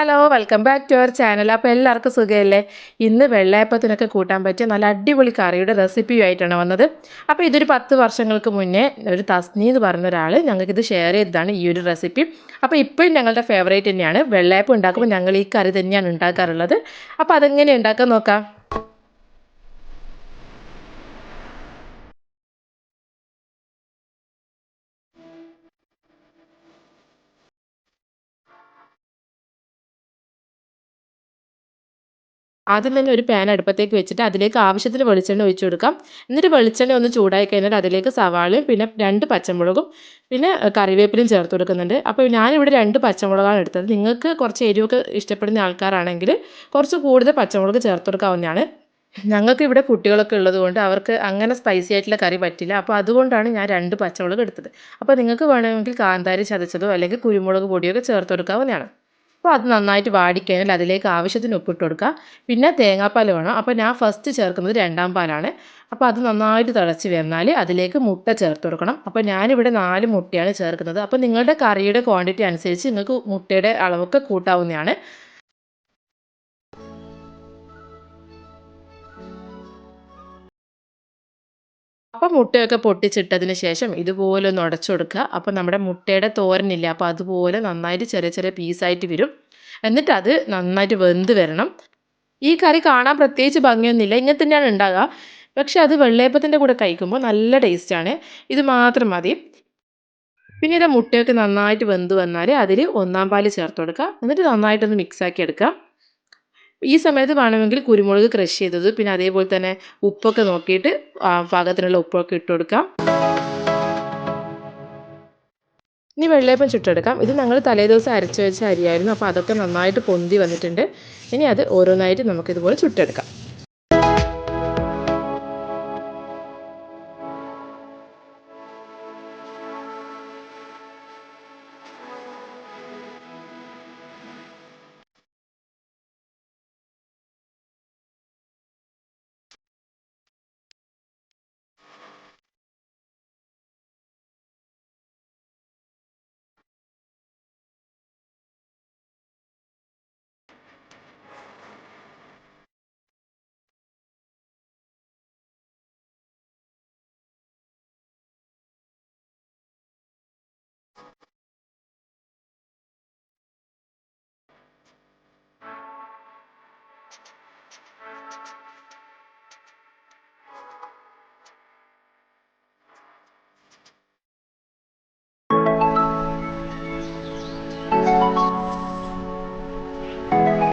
Hello welcome back to our channel അപ്പോൾ എല്ലാവർക്കും സുഖമല്ലേ? ഇന്ന് വെള്ളയപ്പത്തിനൊക്കെ കൂട്ടാൻ പറ്റിയ നല്ല അടിപൊളി കറിയുടെ റെസിപ്പിയുമായിട്ടാണ് വന്നത്. അപ്പോൾ ഇതൊരു പത്ത് വർഷങ്ങൾക്ക് മുന്നേ ഒരു തസ്നി എന്ന് പറഞ്ഞ ഒരാൾ ഞങ്ങൾക്കിത് ഷെയർ ചെയ്തതാണ് ഈ ഒരു റെസിപ്പി അപ്പോൾ ഇപ്പോഴും ഞങ്ങളുടെ ഫേവറേറ്റ് തന്നെയാണ്. വെള്ളയപ്പം ഉണ്ടാക്കുമ്പോൾ ഞങ്ങൾ ഈ കറി തന്നെയാണ് ഉണ്ടാക്കാറുള്ളത്. അപ്പോൾ അതെങ്ങനെ ഉണ്ടാക്കാൻ നോക്കാം? ആദ്യം തന്നെ ഒരു പാൻ അടുപ്പത്തേക്ക് വെച്ചിട്ട് അതിലേക്ക് ആവശ്യത്തിന് വെളിച്ചെണ്ണ ഒഴിച്ചു കൊടുക്കാം. എന്നിട്ട് വെളിച്ചെണ്ണ ഒന്ന് ചൂടായി കഴിഞ്ഞാൽ അതിലേക്ക് സവാളയും പിന്നെ രണ്ട് പച്ചമുളകും പിന്നെ കറിവേപ്പിലും ചേർത്ത് കൊടുക്കുന്നുണ്ട്. അപ്പോൾ ഞാനിവിടെ രണ്ട് പച്ചമുളകാണ് എടുത്തത്. നിങ്ങൾക്ക് കുറച്ച് എരിവൊക്കെ ഇഷ്ടപ്പെടുന്ന ആൾക്കാരാണെങ്കിൽ കുറച്ച് കൂടുതൽ പച്ചമുളക് ചേർത്ത് കൊടുക്കാവുന്നതാണ്. ഞങ്ങൾക്ക് ഇവിടെ കുട്ടികളൊക്കെ ഉള്ളതുകൊണ്ട് അവർക്ക് അങ്ങനെ സ്പൈസി ആയിട്ടുള്ള കറി പറ്റില്ല. അപ്പോൾ അതുകൊണ്ടാണ് ഞാൻ രണ്ട് പച്ചമുളക് എടുത്തത്. അപ്പോൾ നിങ്ങൾക്ക് വേണമെങ്കിൽ കാന്താരി ചതച്ചതോ അല്ലെങ്കിൽ കുരുമുളക് പൊടിയൊക്കെ ചേർത്ത് കൊടുക്കാവുന്നതാണ്. അപ്പോൾ അത് നന്നായിട്ട് വാടിക്കഴിഞ്ഞാൽ അതിലേക്ക് ആവശ്യത്തിന് ഉപ്പിട്ട് കൊടുക്കുക. പിന്നെ തേങ്ങാപ്പാൽ വേണം. അപ്പോൾ ഞാൻ ഫസ്റ്റ് ചേർക്കുന്നത് രണ്ടാം പാലാണ്. അപ്പോൾ അത് നന്നായിട്ട് തിളച്ച് വന്നാൽ അതിലേക്ക് മുട്ട ചേർത്ത് കൊടുക്കണം. അപ്പോൾ ഞാനിവിടെ നാല് മുട്ടയാണ് ചേർക്കുന്നത്. അപ്പോൾ നിങ്ങളുടെ കറിയുടെ ക്വാണ്ടിറ്റി അനുസരിച്ച് നിങ്ങൾക്ക് മുട്ടയുടെ അളവൊക്കെ കൂട്ടാവുന്നതാണ്. അപ്പം മുട്ടയൊക്കെ പൊട്ടിച്ചിട്ടതിന് ശേഷം ഇതുപോലെ ഒന്ന് ഉടച്ചു കൊടുക്കുക അപ്പോൾ നമ്മുടെ മുട്ടയുടെ തോരനില്ല അപ്പോൾ അതുപോലെ നന്നായിട്ട് ചെറിയ ചെറിയ പീസായിട്ട് വരും. എന്നിട്ട് അത് നന്നായിട്ട് വെന്ത് വരണം. ഈ കറി കാണാൻ പ്രത്യേകിച്ച് ഭംഗിയൊന്നുമില്ല. ഇങ്ങനെ തന്നെയാണ് ഉണ്ടാകുക പക്ഷേ അത് വെള്ളയപ്പത്തിന്റെ കൂടെ കഴിക്കുമ്പോൾ നല്ല ടേസ്റ്റാണ് ഇത് മാത്രം മതി. പിന്നെ ഇത് മുട്ടയൊക്കെ നന്നായിട്ട് വെന്ത് വന്നാൽ അതിൽ ഒന്നാം പാൽ ചേർത്ത് കൊടുക്കുക. എന്നിട്ട് നന്നായിട്ടൊന്ന് മിക്സാക്കി എടുക്കാം ഈ സമയത്ത് വേണമെങ്കിൽ കുരുമുളക് ക്രഷ് ചെയ്തത്. പിന്നെ അതേപോലെ തന്നെ ഉപ്പൊക്കെ നോക്കിയിട്ട് പാകത്തിനുള്ള ഉപ്പൊക്കെ ഇട്ട് കൊടുക്കാം. ഇനി വെള്ളയപ്പം ചുട്ടെടുക്കാം. ഇത് ഞങ്ങൾ തലേദിവസം അരച്ച് വെച്ച അരിയായിരുന്നു. അപ്പോൾ അതൊക്കെ നന്നായിട്ട് പൊന്തി വന്നിട്ടുണ്ട്. ഇനി അത് ഓരോന്നായിട്ട് നമുക്കിതുപോലെ ചുട്ടെടുക്കാം.